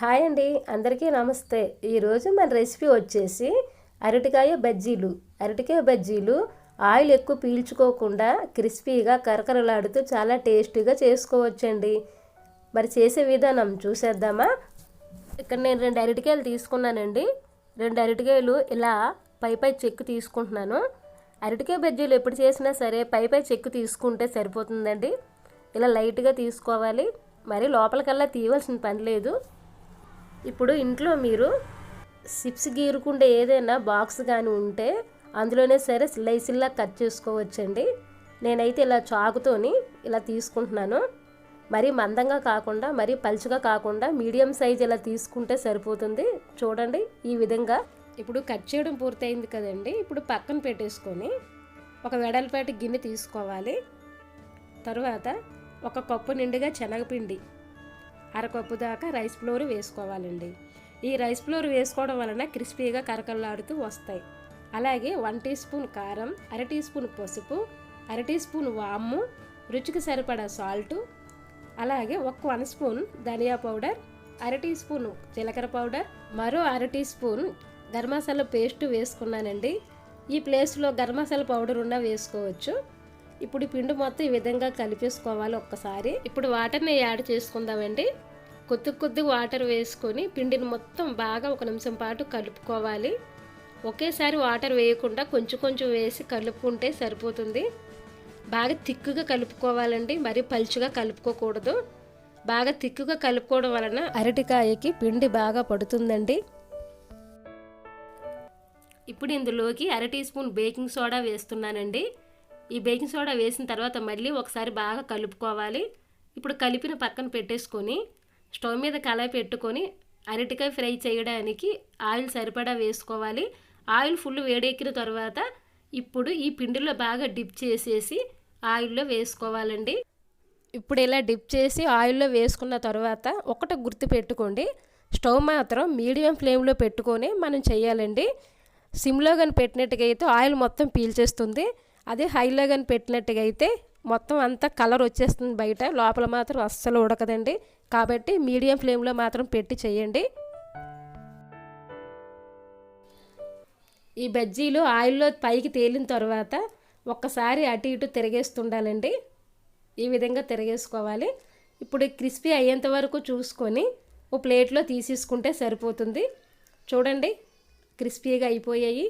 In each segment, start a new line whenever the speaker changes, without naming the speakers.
Hi అండి అందరికీ నమస్తే. ఈరోజు మన రెసిపీ వచ్చేసి అరటికాయ బజ్జీలు. అరటికాయ బజ్జీలు ఆయిల్ ఎక్కువ పీల్చుకోకుండా క్రిస్పీగా కరకరలాడుతూ చాలా టేస్టీగా చేసుకోవచ్చండి. మరి చేసే విధానం చూసేద్దామా? ఇక్కడ నేను రెండు అరటికాయలు తీసుకున్నానండి. రెండు అరటికాయలు ఇలా పై పై చెక్కు తీసుకుంటున్నాను. అరటికాయ బజ్జీలు ఎప్పుడు చేసినా సరే పై పై చెక్కు తీసుకుంటే సరిపోతుందండి. ఇలా లైట్గా తీసుకోవాలి. మరి లోపలికల్లా తీయవలసిన పని లేదు. ఇప్పుడు ఇంట్లో మీరు సిప్స్ గీరుకుండే ఏదైనా బాక్స్ కానీ ఉంటే అందులోనే సరే స్లైసిల్లా కట్ చేసుకోవచ్చండి. నేనైతే ఇలా చాకుతోని ఇలా తీసుకుంటున్నాను. మరీ మందంగా కాకుండా మరీ పలుచుగా కాకుండా మీడియం సైజ్ ఇలా తీసుకుంటే సరిపోతుంది. చూడండి ఈ విధంగా. ఇప్పుడు కట్ చేయడం పూర్తయింది కదండి. ఇప్పుడు పక్కన పెట్టేసుకొని ఒక వెడల్పాటి గిన్నె తీసుకోవాలి. తర్వాత ఒక కప్పు నిండుగా శనగపిండి అరకప్పు దాకా రైస్ ఫ్లోర్ వేసుకోవాలండి. ఈ రైస్ ఫ్లోర్ వేసుకోవడం వలన క్రిస్పీగా కరకల్లాడుతూ వస్తాయి. అలాగే వన్ టీ స్పూన్ కారం అర టీ స్పూన్ పసుపు అర టీ స్పూన్ వాము రుచికి సరిపడా సాల్టు అలాగే ఒక వన్ స్పూన్ ధనియా పౌడర్ అర టీ స్పూన్ జీలకర్ర పౌడర్ మరో అర teaspoon garam masala paste వేసుకున్నానండి. ఈ ప్లేస్లో గరం మసాలా పౌడర్ ఉన్నా వేసుకోవచ్చు. ఇప్పుడు పిండి మొత్తం ఈ విధంగా కలిపేసుకోవాలి ఒక్కసారి. ఇప్పుడు వాటర్ని యాడ్ చేసుకుందామండి. కొద్ది కొద్ది వాటర్ వేసుకొని పిండిని మొత్తం బాగా ఒక నిమిషం పాటు కలుపుకోవాలి. ఒకేసారి వాటర్ వేయకుండా కొంచెం కొంచెం వేసి కలుపుకుంటే సరిపోతుంది. బాగా తిక్కుగా కలుపుకోవాలండి. మరీ పలుచుగా కలుపుకోకూడదు. బాగా తిక్కుగా కలుపుకోవడం వలన అరటికాయకి పిండి బాగా పడుతుందండి. ఇప్పుడు ఇందులోకి అర టీ స్పూన్ బేకింగ్ సోడా వేస్తున్నానండి. ఈ బేకింగ్ సోడా వేసిన తర్వాత మళ్ళీ ఒకసారి బాగా కలుపుకోవాలి. ఇప్పుడు కలిపిన పక్కన పెట్టేసుకొని స్టవ్ మీద కళాయి పెట్టుకొని అరటికాయ ఫ్రై చేయడానికి ఆయిల్ సరిపడా వేసుకోవాలి. ఆయిల్ ఫుల్ వేడెక్కిన తర్వాత ఇప్పుడు ఈ పిండిలో బాగా డిప్ చేసేసి ఆయిల్లో వేసుకోవాలండి. ఇప్పుడు ఇలా డిప్ చేసి ఆయిల్లో వేసుకున్న తర్వాత ఒకటి గుర్తు పెట్టుకోండి. స్టవ్ మాత్రం మీడియం ఫ్లేమ్లో పెట్టుకొని మనం చేయాలండి. సిమ్లో కానీ పెట్టినట్టుగా అయితే ఆయిల్ మొత్తం పీల్చేస్తుంది. అదే హైలో కానీ పెట్టినట్టుగా అయితే మొత్తం అంతా కలర్ వచ్చేస్తుంది బయట. లోపల మాత్రం అస్సలు ఉడకదండి. కాబట్టి మీడియం ఫ్లేమ్లో మాత్రం పెట్టి చేయండి. ఈ బజ్జీలు ఆయిల్లో పైకి తేలిన తర్వాత ఒక్కసారి అటు ఇటు తిరిగేస్తుండాలండి. ఈ విధంగా తిరిగేసుకోవాలి. ఇప్పుడు క్రిస్పీ అయ్యేంత వరకు చూసుకొని ఓ ప్లేట్లో తీసేసుకుంటే సరిపోతుంది. చూడండి క్రిస్పీగా అయిపోయాయి.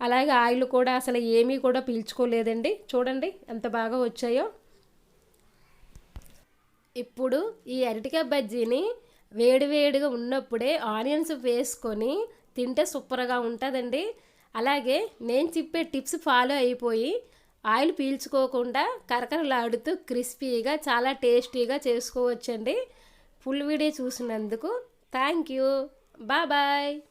అలాగే ఆయిల్ కూడా అసలు ఏమీ కూడా పీల్చుకోలేదండి. చూడండి ఎంత బాగా వచ్చాయో. ఇప్పుడు ఈ అరటికాయ బజ్జీని వేడివేడిగా ఉన్నప్పుడే ఆనియన్స్ వేసుకొని తింటే సూపర్గా ఉంటుందండి. అలాగే నేను చెప్పే టిప్స్ ఫాలో అయిపోయి ఆయిల్ పీల్చుకోకుండా కరకరలాడుతూ క్రిస్పీగా చాలా టేస్టీగా చేసుకోవచ్చండి. ఫుల్ వీడియో చూసినందుకు థ్యాంక్ యూ. బాయ్.